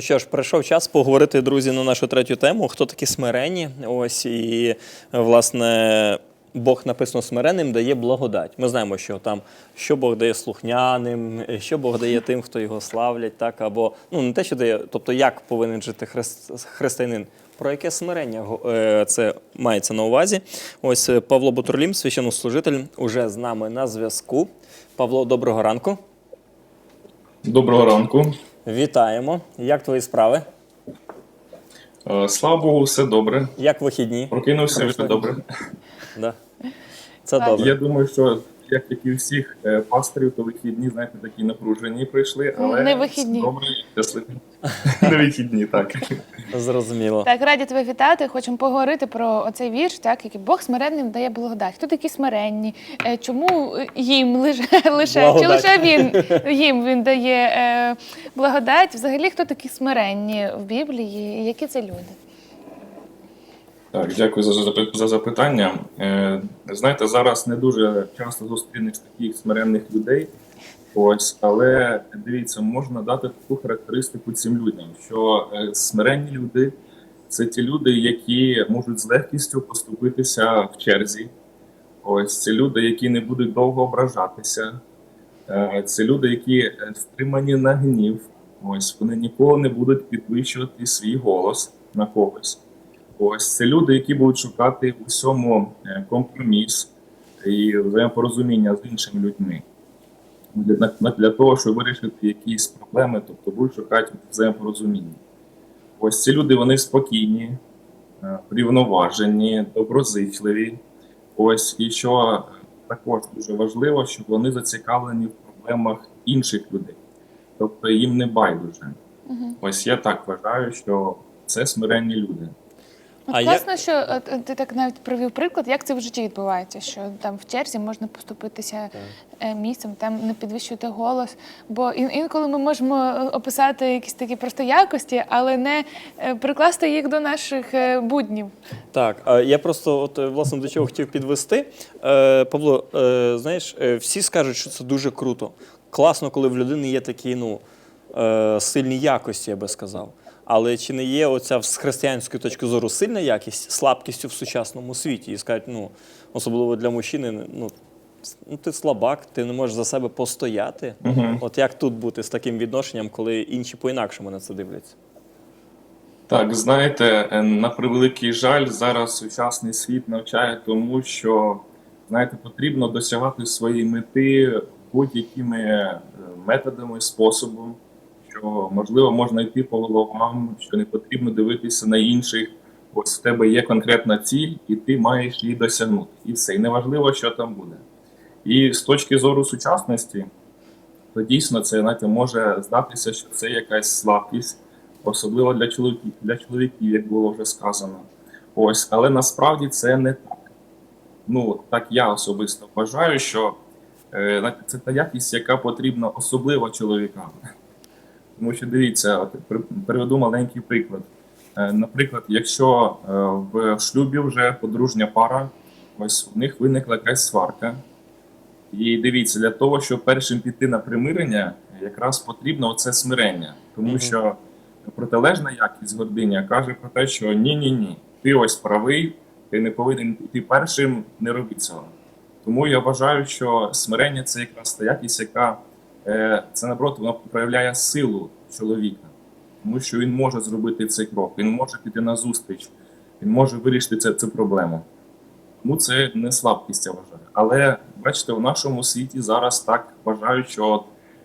Ну що ж, прийшов час поговорити, друзі, на нашу третю тему. Хто такі смиренні? Ось і власне. Бог написано смиренним дає благодать. Ми знаємо, що там що Бог дає слухняним, що Бог дає тим, хто його славлять, так або ну не те, що дає, тобто як повинен жити христ, християнин. Про яке смирення е, це мається на увазі? Ось е, Павло Бутурлім, священнослужитель, уже з нами на зв'язку. Павло, доброго ранку. Доброго ранку. Вітаємо. Як твої справи? Е, Слава Богу, все добре. Як вихідні? Прокинувся все добре. Да. Це добре. Я думаю, що як і у всіх е, пасторів, то вихідні, знаєте, такі напружені прийшли, але Не вихідні. добре, щасливі. Не вихідні, так. Зрозуміло. Так, раді тебе вітати. Хочемо поговорити про оцей вірш, так який Бог смиренним дає благодать. Хто такі смиренні? Е, Чому їм лише, лише чи лише він їм він дає е, благодать? Взагалі, хто такі смиренні в Біблії? Які це люди? Так, дякую за, за запитання. Е, знаєте, зараз не дуже часто зустрінеш таких смиренних людей. Ось, але дивіться, можна дати таку характеристику цим людям, що е, смиренні люди це ті люди, які можуть з легкістю поступитися в черзі. Ось це люди, які не будуть довго ображатися. Е, Це люди, які е, стримані на гнів. Ось вони ніколи не будуть підвищувати свій голос на когось. Ось це люди, які будуть шукати в усьому е, компроміс і взаємопорозуміння з іншими людьми. Для, для того, щоб вирішити якісь проблеми, тобто будуть шукати взаємопорозуміння. Ось ці люди вони спокійні, е, врівноважені, доброзичливі. Ось і що також дуже важливо, щоб вони зацікавлені в проблемах інших людей, тобто їм не байдуже. Ось я так вважаю, що це смиренні люди. От класно, що е, е, ти так навіть привів приклад, як це в житті відбувається, що там в черзі можна поступитися е, місцем, там не підвищувати голос. Бо інколи ми можемо е, описати якісь такі просто якості, але не е, прикласти їх до наших буднів. Так, я просто от власне до чого хотів підвести. Павло, знаєш, всі скажуть, що це дуже круто. Класно, коли в людини є такі ну, сильні якості, я би сказав. Але чи не є оця з християнської точки зору сильна якість слабкістю в сучасному світі? І скажуть, ну, особливо для мужчини, ну, ну ти слабак, ти не можеш за себе постояти. От як тут бути з таким відношенням, коли інші по-інакшому на це дивляться? Так, знаєте, е, на превеликий жаль, зараз сучасний світ навчає тому, що знаєте, потрібно досягати своєї мети будь-якими е, методами, способом, що можливо можна йти по головам, що не потрібно дивитися на інших. Ось в тебе є конкретна ціль, і ти маєш її досягнути. І все. І неважливо, що там буде. І з точки зору сучасності, то дійсно це знаєте, може здатися, що це якась слабкість особливо для чоловіків, для чоловіків, як було вже сказано. Ось, але насправді це не так. Ну, так я особисто вважаю, що е, це та якість, яка потрібна особливо чоловікам. Тому що дивіться, от, приведу маленький приклад. Е, Наприклад, якщо е, в шлюбі вже подружня пара, ось у них виникла якась сварка. І дивіться, для того, щоб першим піти на примирення, якраз потрібно оце смирення. Тому що протилежна якість гординя каже про те, що ні-ні ні, ти ось правий, ти не повинен йти першим, не роби цього. Тому я вважаю, що смирення це якраз та якість, яка це напроти воно проявляє силу чоловіка, тому що він може зробити цей крок, він може піти на зустріч, він може вирішити це, цю проблему. Тому це не слабкість, я вважаю. Але бачите, в нашому світі зараз так вважають, що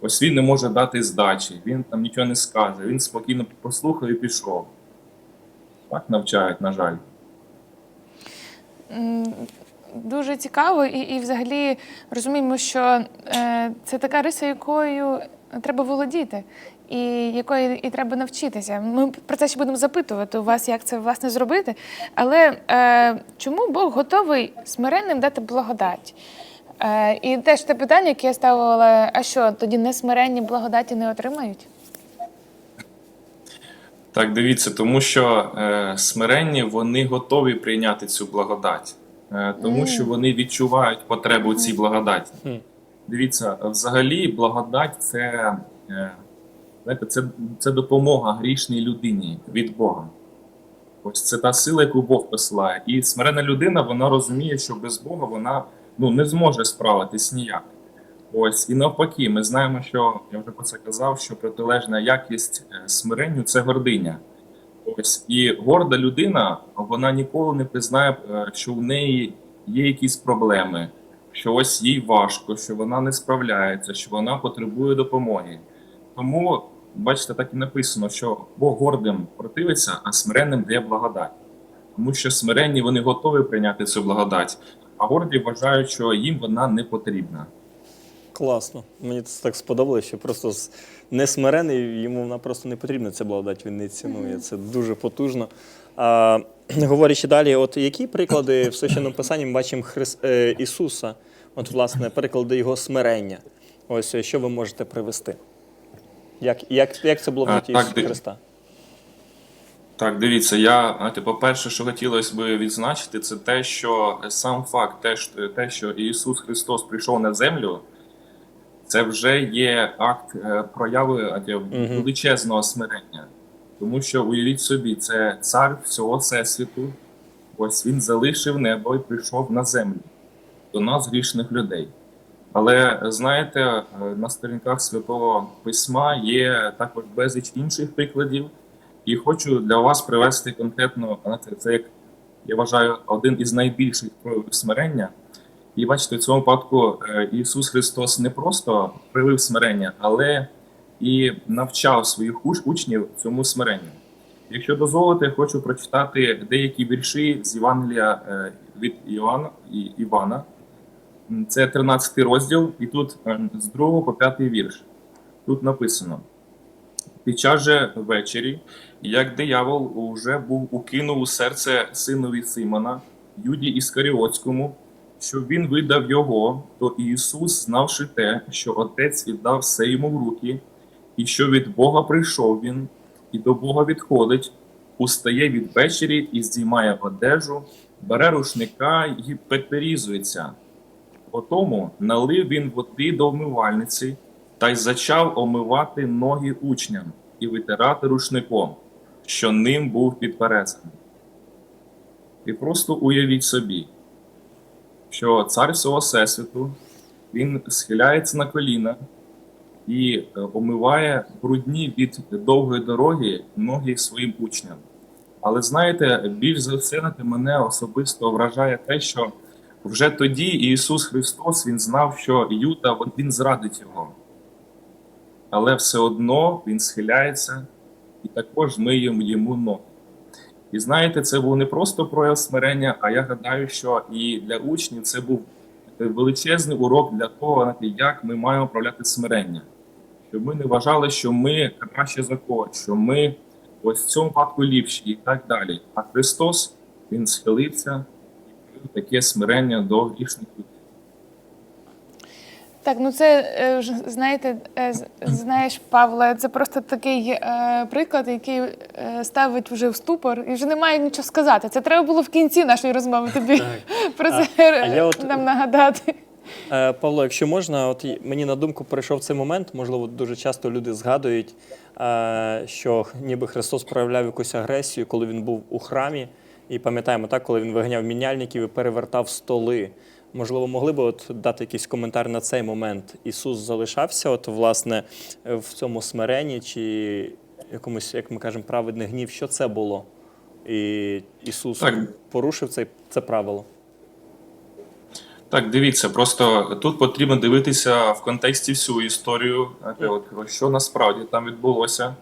ось він не може дати здачі, він там нічого не скаже, він спокійно послухав і пішов. Так навчають, на жаль. Дуже цікаво, і, і взагалі розуміємо, що е, це така риса, якою треба володіти, і якої і треба навчитися. Ми про це ще будемо запитувати у вас, як це власне зробити. Але е, чому Бог готовий смиренним дати благодать? Е, і теж те питання, яке я ставила: а що тоді несмиренні благодаті не отримають? Так, дивіться, тому що е, смиренні вони готові прийняти цю благодать, тому що вони відчувають потребу цій благодаті. Дивіться, взагалі, благодать це е, Знаєте, це, це допомога грішній людині від Бога. Ось це та сила, яку Бог посилає. І смирена людина вона розуміє, що без Бога вона ну, не зможе справитись ніяк. Ось і навпаки, ми знаємо, що я вже про це казав, що протилежна якість е, смиренню це гординя. Ось і горда людина, вона ніколи не признає, е, що в неї є якісь проблеми, що ось їй важко, що вона не справляється, що вона потребує допомоги. Тому, бачите, так і написано, що Бог гордим противиться, а смиренним дає благодать. Тому що смиренні вони готові прийняти цю благодать, а горді вважають, що їм вона не потрібна. Класно. Мені це так сподобалось, що просто несмирений, йому вона просто не потрібна ця благодать, він не цінує. Це дуже потужно. А, говорячи далі, от які приклади в священному писанні ми бачимо Хрис... е, Ісуса? От, власне, приклади його смирення. Ось е, що ви можете привести? Як, як, як це було в А, житті Ісуса Христа? Так, дивіться, я знаєте, по-перше, що хотілося б відзначити, це те, що сам факт, те, що Ісус Христос прийшов на землю, це вже є акт е, прояви величезного смирення. Тому що уявіть собі, це цар всього всесвіту. Ось він залишив небо і прийшов на землю до нас, грішних людей. Але знаєте, е, на сторінках Святого Письма є також безліч інших прикладів. І хочу для вас привести конкретно, це як я вважаю, один із найбільших проявів смирення. І бачите, в цьому випадку е, Ісус Христос не просто проявив смирення, але і навчав своїх уч- учнів цьому смиренню. Якщо дозволите, хочу прочитати деякі вірші з Євангелія е, від Івана, Івана. Це 13 розділ, і тут е, з 2 по 5 вірш. Тут написано: під час же ввечері, як диявол уже був укинув у серце синові Симона, Юді Іскаріотському, щоб він видав його, то Ісус, знавши те, що Отець віддав все йому в руки, і що від Бога прийшов він, і до Бога відходить, устає від вечері і здіймає одежу, бере рушника і петерізується. Потому налив він води до вмивальниці та й зачав омивати ноги учням і витирати рушником, що ним був підперезаний. І просто уявіть собі, що цар всього всесвіту він схиляється на коліна і е, омиває брудні від довгої дороги ноги своїм учням. Але знаєте, більш за все мене особисто вражає те, що вже тоді Ісус Христос Він знав, що Юда він зрадить його. Але все одно він схиляється і також миє йому ноги. І знаєте, це був не просто прояв смирення, а я гадаю, що і для учнів це був величезний урок для того, як ми маємо проявляти смирення. Щоб ми не вважали, що ми краще за когось, що ми ось в цьому випадку ліпші і так далі. А Христос Він схилився і таке смирення до грішних людей. Так, ну це е, ж, знаєте, е, знаєш, Павле, це просто такий е, приклад, який е, ставить вже в ступор, і вже немає нічого сказати. Це треба було в кінці нашої розмови тобі про це а я от- нам нагадати. Е, Павло, якщо можна, от мені на думку прийшов цей момент, можливо, дуже часто люди згадують, е, що ніби Христос проявляв якусь агресію, коли він був у храмі. І пам'ятаємо так, коли він виганяв міняльників і перевертав столи. Можливо, могли би от дати якийсь коментар на цей момент. Ісус залишався, от, власне, в цьому смиренні чи якомусь, як ми кажемо, праведний гнів. Що це було? І Ісус Так. порушив це, це правило. Так, дивіться, просто тут потрібно дивитися в контексті всю історію, що насправді там відбулося.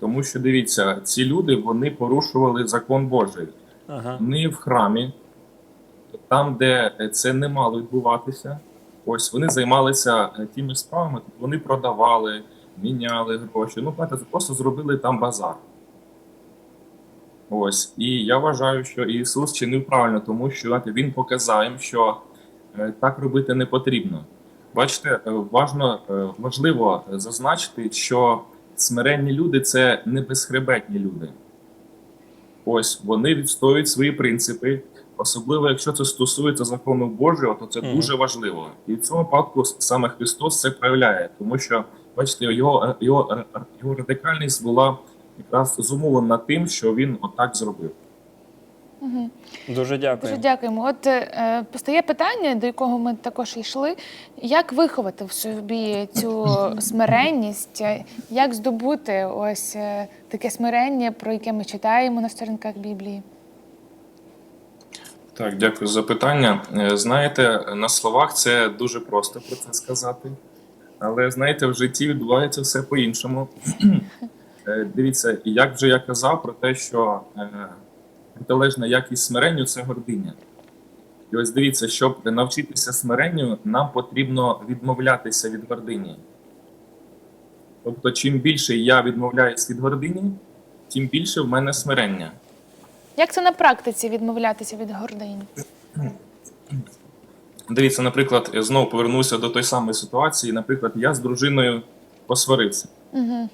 Тому що дивіться, ці люди вони порушували закон Божий. Ага. Вони в храмі, там, де це не мало відбуватися. Ось вони займалися е, тими справами, тобто вони продавали, міняли гроші. Ну, знаєте, просто зробили там базар. Ось. І я вважаю, що Ісус чинив правильно, тому що знаєте, Він показав їм, що е, так робити не потрібно. Бачите, е, важно, важливо зазначити, що смиренні люди це не безхребетні люди. Ось вони відстоюють свої принципи, особливо якщо це стосується закону Божого, то це Мгм. дуже важливо. І в цьому випадку саме Христос це проявляє, тому що бачите, його, його, його радикальність була якраз зумовлена тим, що він отак зробив. Дуже дякую. Дуже дякуємо. От е, постає питання, до якого ми також йшли: як виховати в собі цю смиренність, як здобути ось е, таке смирення, про яке ми читаємо на сторінках Біблії? Так, дякую за питання. Е, Знаєте, на словах це дуже просто про це сказати. Але знаєте, в житті відбувається все по-іншому. Е, Дивіться, як вже я казав про те, що е, протилежна якість смиренню це гординя. І ось дивіться, щоб навчитися смиренню, нам потрібно відмовлятися від гордині. Тобто, чим більше я відмовляюсь від гордині, тим більше в мене смирення. Як це на практиці відмовлятися від гордині? Дивіться, наприклад, я знову повернуся до тої самої ситуації. Наприклад, я з дружиною посварився. Угу.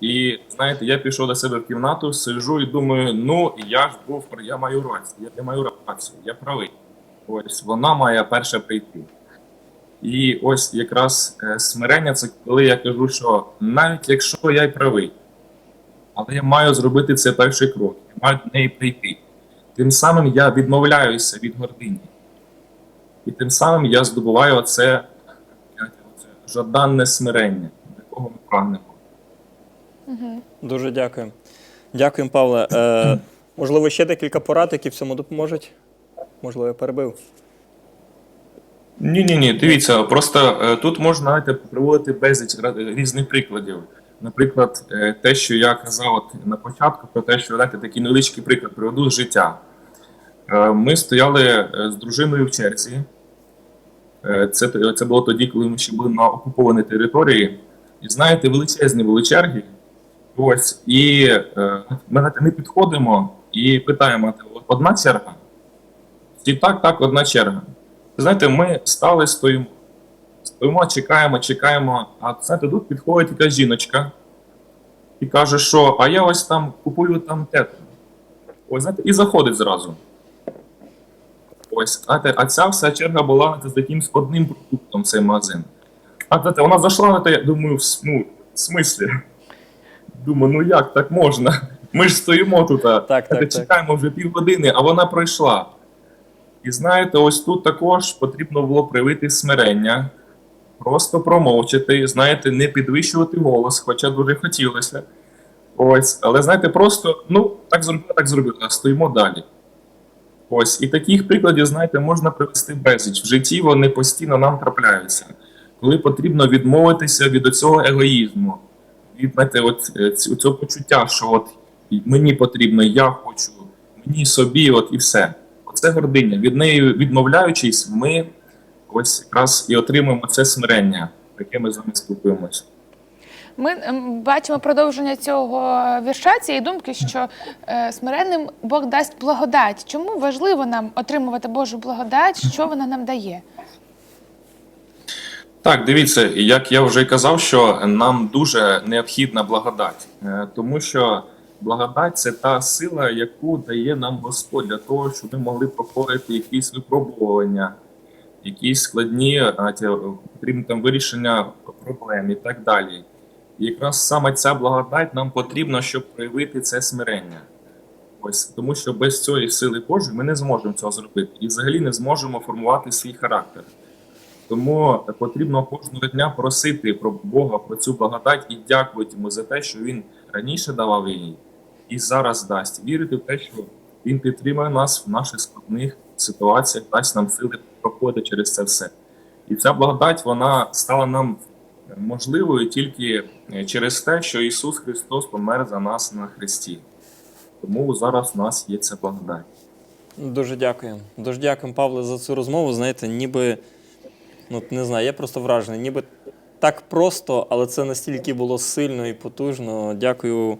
І знаєте, я пішов до себе в кімнату, сижу і думаю, ну я ж був я маю рацію, я маю рацію, я правий. Ось вона має перше прийти. І ось якраз е, смирення це коли я кажу, що навіть якщо я й правий, але я маю зробити це перший крок, я маю до неї прийти. Тим самим я відмовляюся від гордині. І тим самим я здобуваю оце, оце жаданне смирення, до якого ми прагнемо. Дуже дякую. Дякуємо, Павле. Е, можливо, ще декілька порад, які в цьому допоможуть. Можливо, я перебив. Ні, ні, ні. Дивіться, просто е, тут можна знаєте, приводити безліч різних прикладів. Наприклад, е, те, що я казав от на початку, про те, що знаєте, такий невеличкий приклад приведу з життя. Е, Ми стояли е, з дружиною в черзі. Це, це було тоді, коли ми ще були на окупованій території. І знаєте, величезні були черги. Ось, і ми, ми підходимо і питаємо: одна черга? І так, так, одна черга. Знаєте, ми стали, стоїмо. Стоїмо, чекаємо, чекаємо. А знаєте, тут підходить якась жіночка і каже, що а я ось там купую там тету. Ось, знаєте, і заходить зразу. Ось, знаєте, а ця вся черга була з якимсь одним продуктом цей магазин. А знаєте, вона зайшла, знаєте, я думаю, в, ну, в смислі? Думаю, ну як так можна? Ми ж стоїмо тут, а, Так, так, так. чекаємо вже півгодини, а вона пройшла. І знаєте, ось тут також потрібно було привити смирення, просто промовчати, знаєте, не підвищувати голос, хоча дуже хотілося. Ось, але знаєте, просто ну так зробили, так зробили, а стоїмо далі. Ось, і таких прикладів, знаєте, можна привести безліч. В житті вони постійно нам трапляються. Коли потрібно відмовитися від цього егоїзму, від знаєте, от, е, цього почуття, що от мені потрібно, я хочу, мені собі, от і все. Оце гординя. Від неї відмовляючись, ми ось якраз і отримуємо це смирення, яке ми з вами спілкуємося. Ми ем, бачимо продовження цього вірша, цієї думки, що е, смиренним Бог дасть благодать. Чому важливо нам отримувати Божу благодать? Що вона нам дає? Так, дивіться, як я вже казав, що нам дуже необхідна благодать, Е, тому що благодать це та сила, яку дає нам Господь для того, щоб ми могли проходити якісь випробування, якісь складні а, потрібні там вирішення проблем і так далі. І якраз саме ця благодать нам потрібна, щоб проявити це смирення. Ось тому, що без цієї сили Божої ми не зможемо цього зробити і взагалі не зможемо формувати свій характер. Тому потрібно кожного дня просити про Бога про цю благодать і дякувати йому за те, що він раніше давав її і зараз дасть. Вірити в те, що він підтримує нас в наших складних ситуаціях, дасть нам сили проходити через це все. І ця благодать вона стала нам можливою тільки е, через те, що Ісус Христос помер за нас на Христі. Тому зараз у нас є ця благодать. Дуже дякую. Дуже дякую, Павле, за цю розмову. Знаєте, ніби, ну не знаю, я просто вражений. Ніби так просто, але це настільки було сильно і потужно. Дякую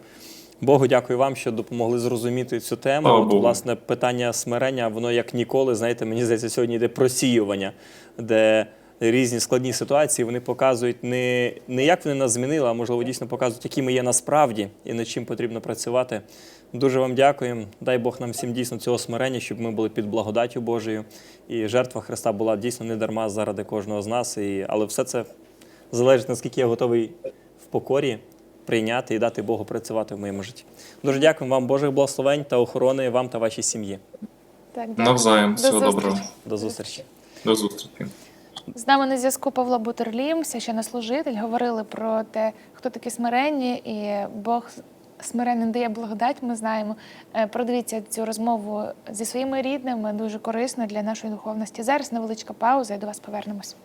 Богу, дякую вам, що допомогли зрозуміти цю тему. От, власне, питання смирення, воно як ніколи, знаєте, мені здається, сьогодні йде просіювання, де різні складні ситуації вони показують не, не як вони нас змінили, а можливо дійсно показують, які ми є насправді і над чим потрібно працювати. Дуже вам дякуємо. Дай Бог нам всім дійсно цього смирення, щоб ми були під благодаттю Божою. І жертва Христа була дійсно не дарма заради кожного з нас. І, але все це залежить, наскільки я готовий в покорі прийняти і дати Богу працювати в моєму житті. Дуже дякую вам, Божих благословень та охорони вам та вашій сім'ї. Так, дякую. Навзаєм. До Всього зустрічі. доброго. До зустрічі. До зустрічі. З нами на зв'язку Павло Бутерлім, священнослужитель. Говорили про те, хто такі смиренні, і Бог смиренним дає благодать. Ми знаємо. Е, Продивіться цю розмову зі своїми рідними, дуже корисно для нашої духовності. Зараз невеличка пауза, і до вас повернемось.